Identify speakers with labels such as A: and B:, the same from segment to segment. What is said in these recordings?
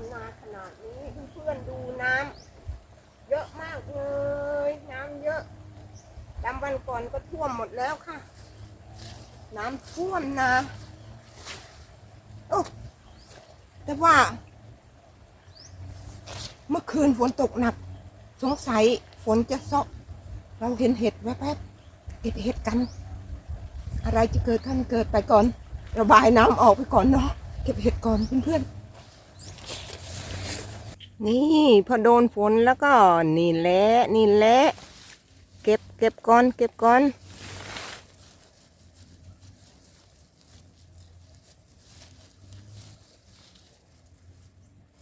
A: มนาขนาดนี้เพื่อนๆดูน้ำเยอะมากเลย น้ำเยอะจำวันก่อนก็ท่วมหมดแล้วค่ะ น้ำท่วมนาโอ้แต่ว่า เมื่อคืนฝนตกหนัก สงสัยฝนจะซาะเราเห็นเห็ดแวบๆเก็บเห็ดกัน อะไรจะเกิดขึ้นเกิดไปก่อน ระบายน้ำออกไปก่อนเนาะเก็บเห็ดก่อนเพื่อนๆ นี่พอโดนฝนแล้วก็นี่แหละนี่แหละเก็บเก็บก่อน เก็บก่อน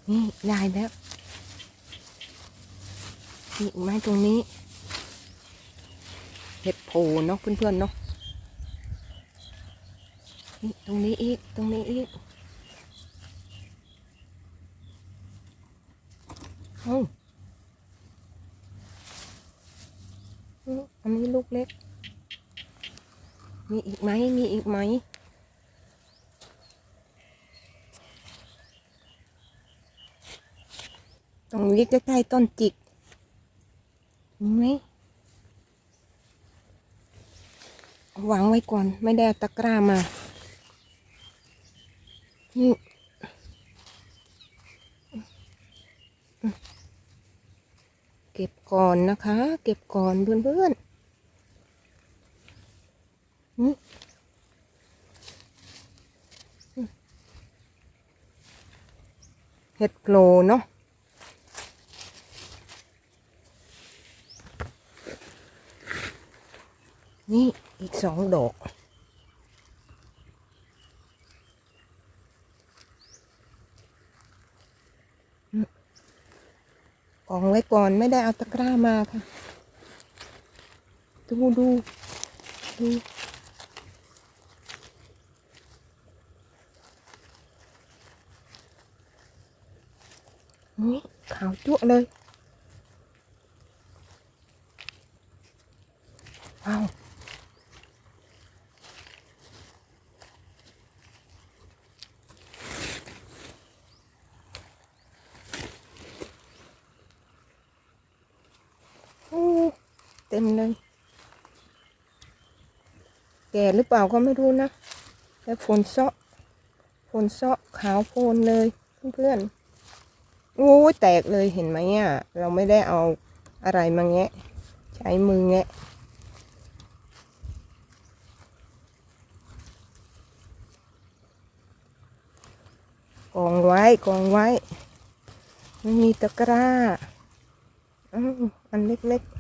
A: นี่ได้แล้วนี่อีกไหมตรงนี้ เห็ดโผล่เนาะเพื่อนๆเนาะนี่ตรงนี้อีก ตรงนี้อีก เอาอันนี้ลูกเล็ก มีอีกไหม มีอีกไหม ตรงนี้ใกล้ๆต้นจิกมีไหมเอาวางไว้ก่อน ไม่ได้ตะกร้ามา นี่ เก็บก่อนนะคะ เก็บก่อนเพื่อนๆเห็ดโกลเนาะนี่อีกสองดอก กองไว้ก่อนไม่ได้เอาตะกร้ามาค่ะ ดูดูดูนี่ขาวจั่วเลยว้าวโอ้เต็มเลย แก่หรือเปล่าก็ไม่รู้นะแต่ฝนเซาะฝนเซาะขาวโพลนเลยเพื่อนๆโอ้แตกเลยเห็นไหมอะเราไม่ได้เอาอะไรมาแงะ ใช้มือแงะกองไว้กองไว้ไม่มีตะกร้าอันเล็กๆ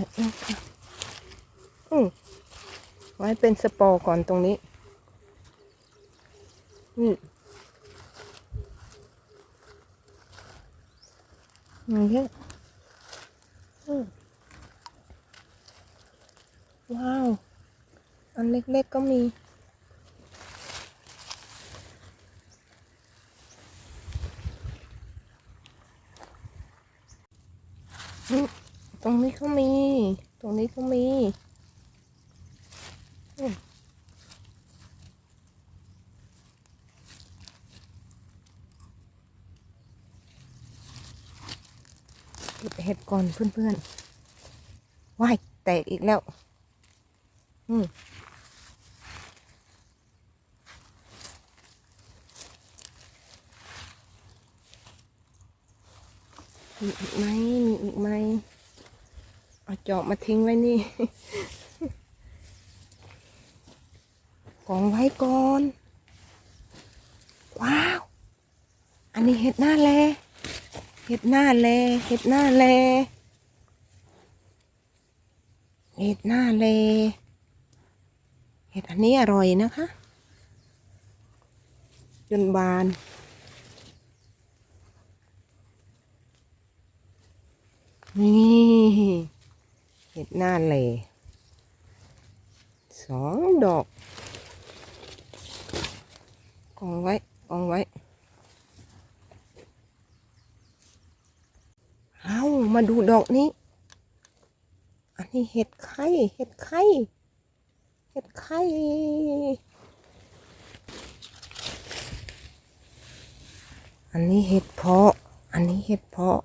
A: แล้วค่ะอืมไว้เป็นสปอร์ก่อนตรงนี้อืมอย่างเงี้ยอืมว้าว อันเล็กๆก็มี อืมตรงนี้ก็มี ตรงนี้ก็มีอืม เก็บเห็ดก่อนเพื่อนๆว้ายแตกอีกแล้ว อืมมีอีกไหมมีอีกไหมเอาจอบมาทิ้งไว้นี่ กองไว้ก่อน ว้าว อันนี้เห็ดหน้าแลเห็ดหน้าแลเห็ดหน้าแลเห็ดหน้าแลเห็ดอันนี้อร่อยนะคะจนบานนี่เห็ดหน้าเลยสองดอก กองไว้กองไว้ เอามาดูดอกนี้ อันนี้เห็ดไข่ เห็ดไข่ เห็ดไข่อันนี้เห็ดเพาะ อันนี้เห็ดเพาะ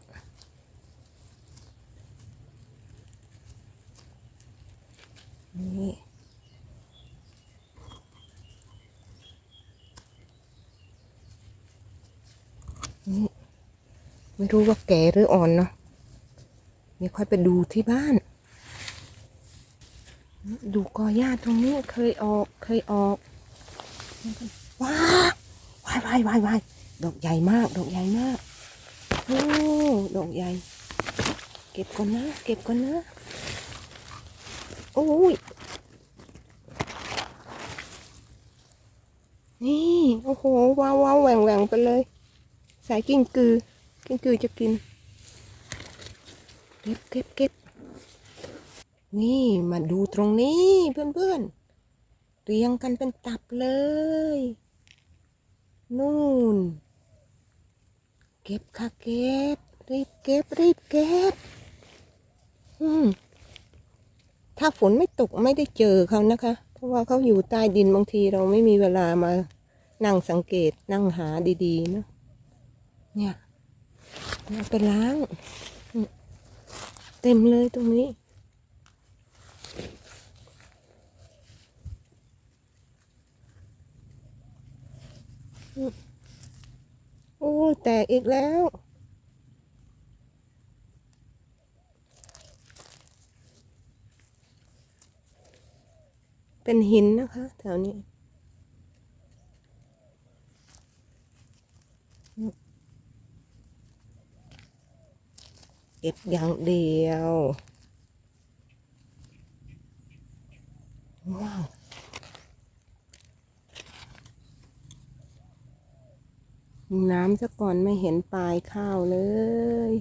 A: นี่ไม่รู้ว่าแก่หรืออ่อนเนาะเดี๋ยวค่อยไปดูที่บ้าน ดูกอหญ้าตรงนี้เคยออกเคยออก ว้าวายวายวายวายดอกใหญ่มาก ดอกใหญ่มากโอ้ดอกใหญ่ เก็บก่อนนะ เก็บก่อนนะ โอ้ยนี่ โอ้โหว้าวว้าวแหว่งแหว่งไปเลย สายกิ้งกือ กิ้งกือจะกิน เก็บเก็บเก็บนี่มาดูตรงนี้เพื่อนๆ เรียงกันเป็นตับเลย นู่น เก็บค่ะเก็บ รีบเก็บ รีบเก็บ อืม ถ้าฝนไม่ตกไม่ได้เจอเขานะคะ เพราะว่าเขาอยู่ใต้ดินบางทีเราไม่มีเวลามานั่งสังเกตนั่งหาดีๆเนอะ เนี่ยเอาไปล้าง เต็มเลยตรงนี้ โอ้แตกอีกแล้วเป็นหินนะคะ แถวนี้ ก็บอย่างเดียวว้าวน้ำซะก่อนไม่เห็นปลายข้าวเลย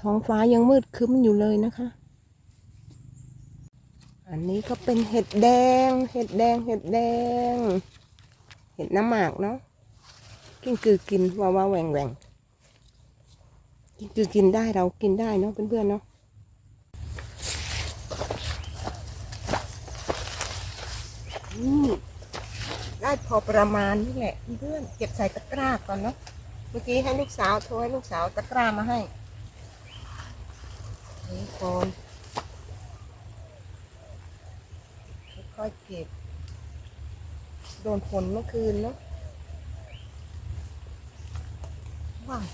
A: ท้องฟ้ายังมืดคึ้มอยู่เลยนะคะ อันนี้ก็เป็นเห็ดแดง เห็ดแดง เห็ดแดง เห็ดน้ำหมากเนาะ กินคือกินว่าวแหว่งแหว่งกิน คือกินได้เรากินได้เนาะเพื่อนๆเนาะได้พอประมาณนี่แหละเพื่อนเก็บใส่ตะกร้าก่อนเนาะเมื่อกี้ให้ลูกสาวโทรให้ลูกสาวตะกร้ามาให้นี่ก่อนค่อยๆเก็บ โดนฝนเมื่อคืนเนาะว้าว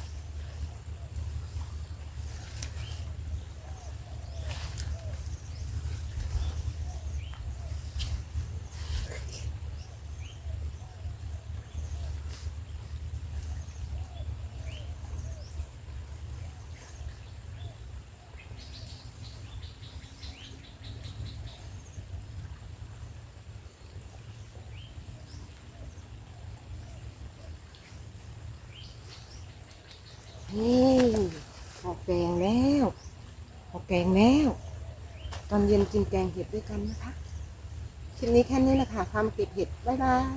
A: นี่พอแกงแล้วพอแกงแล้ว ตอนเย็นกินแกงเห็ดด้วยกันนะคะ คลิปนี้แค่นี้แหละค่ะทำเก็บเห็ด บ๊ายบาย